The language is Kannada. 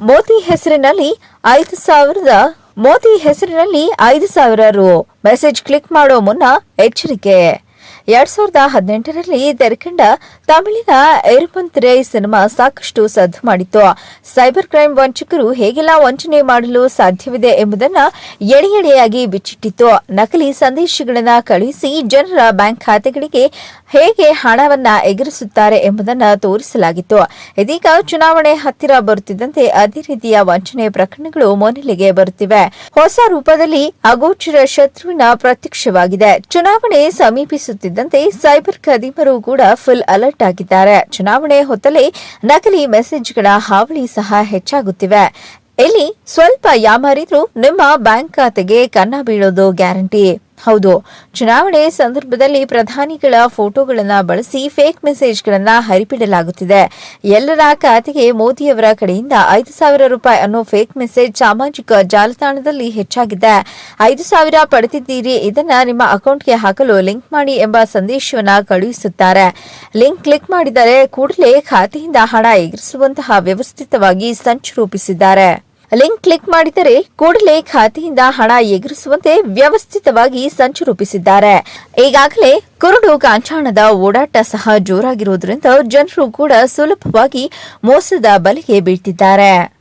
ಮೋದಿ ಹೆಸರಿನಲ್ಲಿ ಐದು ಸಾವಿರದ ಮೋದಿ ಹೆಸರಿನಲ್ಲಿ ಐದು ಸಾವಿರ ರು. ಮೆಸೇಜ್ ಕ್ಲಿಕ್ ಮಾಡೋ ಮುನ್ನ ಎಚ್ಚರಿಕೆ. ಎರಡ್ ಸಾವಿರದ ಹದಿನೆಂಟರಲ್ಲಿ ತೆರೆಕಂಡ ತಮಿಳಿನ ಎರುಪಂತಿರೈ ಸಿನಿಮಾ ಸಾಕಷ್ಟು ಸದ್ದು ಮಾಡಿತ್ತು. ಸೈಬರ್ ಕ್ರೈಮ್ ವಂಚಕರು ಹೇಗೆಲ್ಲ ವಂಚನೆ ಮಾಡಲು ಸಾಧ್ಯವಿದೆ ಎಂಬುದನ್ನ ಎಳೆ ಎಳೆಯಾಗಿ ಬಿಚ್ಚಿಟ್ಟಿತ್ತು. ನಕಲಿ ಸಂದೇಶಗಳನ್ನು ಕಳುಹಿಸಿ ಜನರ ಬ್ಯಾಂಕ್ ಖಾತೆಗಳಿಗೆ ಹೇಗೆ ಹಣವನ್ನ ಎಗರಿಸುತ್ತಾರೆ ಎಂಬುದನ್ನು ತೋರಿಸಲಾಗಿತ್ತು. ಇದೀಗ ಚುನಾವಣೆ ಹತ್ತಿರ ಬರುತ್ತಿದ್ದಂತೆ ಅದೇ ರೀತಿಯ ವಂಚನೆ ಪ್ರಕರಣಗಳು ಮುನ್ನೆಲೆಗೆ ಬರುತ್ತಿವೆ. ಹೊಸ ರೂಪದಲ್ಲಿ ಅಗೋಚರ ಶತ್ರುವಿನ ಪ್ರತ್ಯಕ್ಷವಾಗಿದೆ. ಚುನಾವಣೆ ಸಮೀಪಿಸುತ್ತಿದ್ದಂತೆ ಸೈಬರ್ ಖದೀಮರು ಕೂಡ ಫುಲ್ ಅಲರ್ಟ್ ಆಗಿದ್ದಾರೆ. ಚುನಾವಣೆ ಹೊತ್ತಲೇ ನಕಲಿ ಮೆಸೇಜ್ಗಳ ಹಾವಳಿ ಸಹ ಹೆಚ್ಚಾಗುತ್ತಿವೆ. ಇಲ್ಲಿ ಸ್ವಲ್ಪ ಯಾಮಾರಿದ್ರು ನಿಮ್ಮ ಬ್ಯಾಂಕ್ ಖಾತೆಗೆ ಕನ್ನ ಬೀಳೋದು ಗ್ಯಾರಂಟಿ. ಹೌದು. ಚುನಾವಣೆ ಸಂದರ್ಭದಲ್ಲಿ ಪ್ರಧಾನಿಗಳ ಫೋಟೋಗಳನ್ನು ಬಳಸಿ ಫೇಕ್ ಮೆಸೇಜ್ಗಳನ್ನು ಹರಿಬಿಡಲಾಗುತ್ತಿದೆ. ಎಲ್ಲರ ಖಾತೆಗೆ ಮೋದಿಯವರ ಕಡೆಯಿಂದ ಐದು ಸಾವಿರ ರೂಪಾಯಿ ಅನ್ನೋ ಫೇಕ್ ಮೆಸೇಜ್ ಸಾಮಾಜಿಕ ಜಾಲತಾಣದಲ್ಲಿ ಹೆಚ್ಚಾಗಿದೆ. ಐದು ಸಾವಿರ ಪಡೆದಿದ್ದೀರಿ, ಇದನ್ನ ನಿಮ್ಮ ಅಕೌಂಟ್ಗೆ ಹಾಕಲು ಲಿಂಕ್ ಮಾಡಿ ಎಂಬ ಸಂದೇಶವನ್ನು ಕಳುಹಿಸುತ್ತಾರೆ. ಲಿಂಕ್ ಕ್ಲಿಕ್ ಮಾಡಿದರೆ ಕೂಡಲೇ ಖಾತೆಯಿಂದ ಹಣ ಎಗರಿಸುವಂತಹ ವ್ಯವಸ್ಥಿತವಾಗಿ ಸಂಚು ರೂಪಿಸಿದ್ದಾರೆ. ಲಿಂಕ್ ಕ್ಲಿಕ್ ಮಾಡಿದರೆ ಕೂಡಲೇ ಖಾತೆಯಿಂದ ಹಣ ಎಗರಿಸುವಂತೆ ವ್ಯವಸ್ಥಿತವಾಗಿ ಸಂಚು ರೂಪಿಸಿದ್ದಾರೆ. ಈಗಾಗಲೇ ಕುರುಡು ಕಾಂಚಾಣದ ಓಡಾಟ ಸಹ ಜೋರಾಗಿರುವುದರಿಂದ ಜನರು ಕೂಡ ಸುಲಭವಾಗಿ ಮೋಸದ ಬಲೆಗೆ ಬೀಳ್ತಿದ್ದಾರೆ.